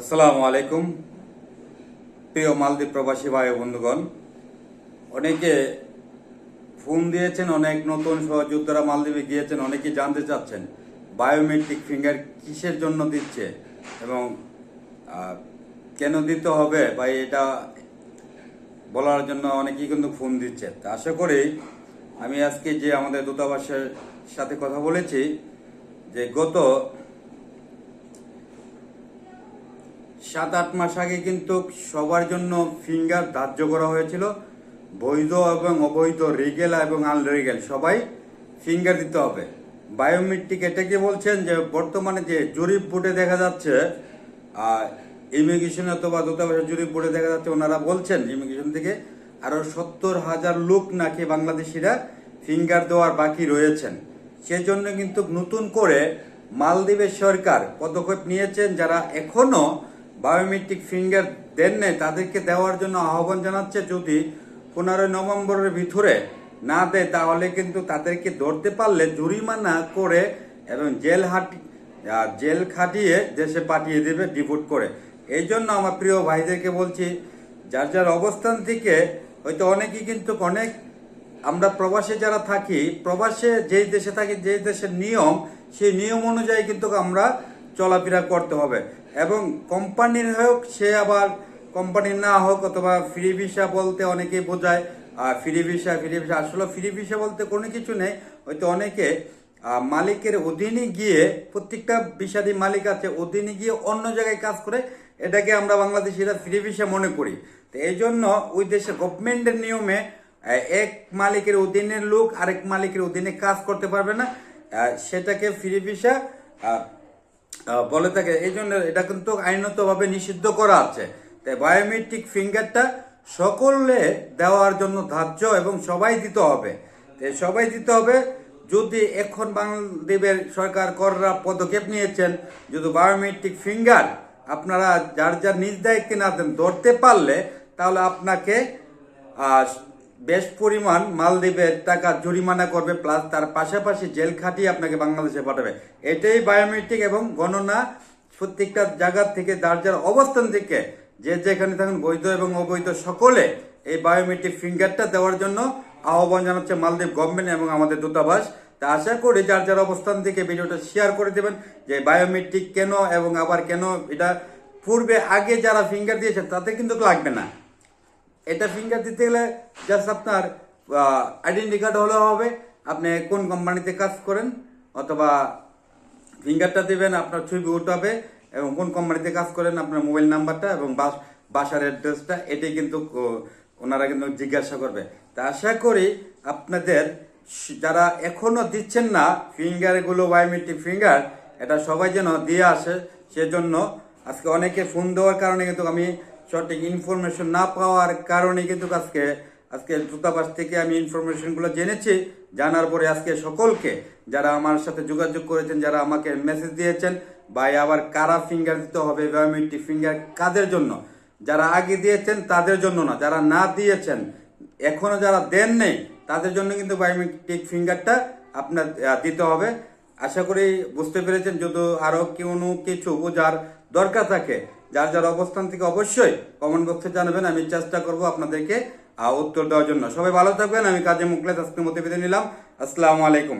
আসসালামু আলাইকুম। প্রিয় মালদ্বীপ প্রবাসী ভাই বন্ধুগণ, অনেকে ফোন দিয়েছেন, অনেক নতুন সহযোদ্ধারা মালদ্বীপে গিয়েছেন অনেকে জানতে চাচ্ছেন বায়োমেট্রিক ফিঙ্গার কিসের জন্য দিচ্ছে এবং কেন দিতে হবে বা এটা বলার জন্য অনেকেই কিন্তু ফোন দিচ্ছে। তা আশা করি আমি আজকে যে আমাদের দূতাবাসের সাথে কথা বলেছি, যে গত সাত আট মাস আগে কিন্তু সবার জন্য ফিঙ্গার ধার্য করা হয়েছিল। বৈধ এবং অবৈধ রিগেল এবং আনরিগেল, সবাই ফিঙ্গার দিতে হবে। বায়োমেট্রিক এটাকে বলছেন যে, বর্তমানে যে জরিপ বোর্ডে দেখা যাচ্ছে ইমিগ্রেশন অথবা দূতাবাসের জরিপ বোর্ডে দেখা যাচ্ছে, ওনারা বলছেন ইমিগ্রেশন থেকে আরও সত্তর হাজার লোক নাকি বাংলাদেশিরা ফিঙ্গার দেওয়ার বাকি রয়েছেন। সেজন্য কিন্তু নতুন করে মালদ্বীপের সরকার পদক্ষেপ নিয়েছেন, যারা এখনও বায়োমেট্রিক ফিঙ্গার দেন নাই, তাদেরকে দেওয়ার জন্য আহ্বান জানাচ্ছে যদি পনেরোই নভেম্বরের ভিতরে না দেয়, তাহলে কিন্তু তাদেরকে ধরতে পারলে জরিমানা করে এবং জেল হাটি জেল খাটিয়ে দেশে পাঠিয়ে দেবে, ডিপোর্ট করে। এই জন্য আমার প্রিয় ভাইদেরকে বলছি, যার যার অবস্থান থেকে হয়তো অনেকেই কিন্তু অনেক আমরা প্রবাসে যারা থাকি, প্রবাসে যেই দেশে থাকি, যেই দেশের নিয়ম, সেই নিয়ম অনুযায়ী কিন্তু আমরা চলাফেরা করতে হবে। এবং কোম্পানির হোক, সে আবার কোম্পানির না হোক অথবা ফ্রি ভিসা বলতে অনেকেই বোঝায়। আর ফ্রি ভিসা ফ্রি ভিসা, আসলে ফ্রি ভিসা বলতে কোনো কিছু নেই। হয়তো অনেকে মালিকের অধীনে গিয়ে প্রত্যেকটা বিষাদী মালিক আছে, অধীনে গিয়ে অন্য জায়গায় কাজ করে, এটাকে আমরা বাংলাদেশিরা ফ্রি ভিসা মনে করি। তো এই জন্য ওই দেশের গভর্নমেন্টের নিয়মে এক মালিকের অধীনের লোক আরেক মালিকের অধীনে কাজ করতে পারবে না। সেটাকে ফ্রি ভিসা বলে থাকে, এই জন্য এটা কিন্তু আইনতভাবে নিষিদ্ধ করা আছে। তাই বায়োমেট্রিক ফিঙ্গারটা সকলে দেওয়ার জন্য ধার্য এবং সবাই দিতে হবে। তাই সবাই দিতে হবে, যদি এখন বাংলাদেশের সরকার কররা পদক্ষেপ নিয়েছেন, যদি বায়োমেট্রিক ফিঙ্গার আপনারা যার যার নিজ দায়িত্বে না দেন, ধরতে পারলে, তাহলে আপনাকে বেশ পরিমাণ মালদ্বীপের টাকা জরিমানা করবে প্লাস তার পাশাপাশি জেল খাটিয়ে আপনাকে বাংলাদেশে পাঠাবে। এটাই বায়োমেট্রিক এবং গণনা প্রত্যেকটা জায়গা থেকে যার যার অবস্থান থেকে যে যেখানে থাকুন বৈধ এবং অবৈধ সকলে এই বায়োমেট্রিক ফিঙ্গারটা দেওয়ার জন্য আহ্বান জানাচ্ছে মালদ্বীপ গভর্নমেন্ট এবং আমাদের দূতাবাস। তা আশা করি যার যার অবস্থান থেকে ভিডিওটা শেয়ার করে দেবেন যে বায়োমেট্রিক কেন এবং আবার কেন, এটা পূর্বে আগে যারা ফিঙ্গার দিয়েছে তাদের কিন্তু লাগবে না। এটা ফিঙ্গার দিতে গেলে জাস্ট আপনার আইডেন্টি কার্ড হলেও হবে। আপনি কোন কোম্পানিতে কাজ করেন, অথবা ফিঙ্গারটা দেবেন, আপনার ছবি উঠাবে, এবং কোন কোম্পানিতে কাজ করেন, আপনার মোবাইল নাম্বারটা এবং বাস- বাসার অ্যাড্রেসটা এটাই কিন্তু ওনারা কিন্তু জিজ্ঞাসা করবে। তা আশা করি আপনাদের যারা এখনও দিচ্ছেন না ফিঙ্গারগুলো বায়োমেট্রিক ফিঙ্গার এটা সবাই যেন দিয়ে আসে, সেজন্য আজকে অনেকে ফোন দেওয়ার কারণে কিন্তু আমি সঠিক ইনফরমেশন না পাওয়ার কারণে কিন্তু আজকে আজকে দূতাবাস থেকে আমি ইনফরমেশনগুলো জেনেছি। জানার পরে আজকে সকলকে যারা আমার সাথে যোগাযোগ করেছেন, যারা আমাকে মেসেজ দিয়েছেন বা আবার কারা ফিঙ্গার দিতে হবে বায়োমেট্রিক ফিঙ্গার কাদের জন্য? যারা আগে দিয়েছেন, তাদের জন্য না। যারা না দিয়েছেন, এখনও যারা দেন নেই, তাদের জন্য কিন্তু বায়োমেট্রিক ফিঙ্গারটা আপনার দিতে হবে। আশা করি বুঝতে পেরেছেন, যদি আরও কোনো কিছু বোঝার দরকার থাকে, যার যার অবস্থান থেকে অবশ্যই কমেন্ট বক্সে জানাবেন, আমি চেষ্টা করব আপনাদেরকে উত্তর দেওয়ার জন্য। সবাই ভালো থাকবেন, আমি কাজে মুখলেস আজকের মধ্যে বেঁধে নিলাম। আসসালামু আলাইকুম।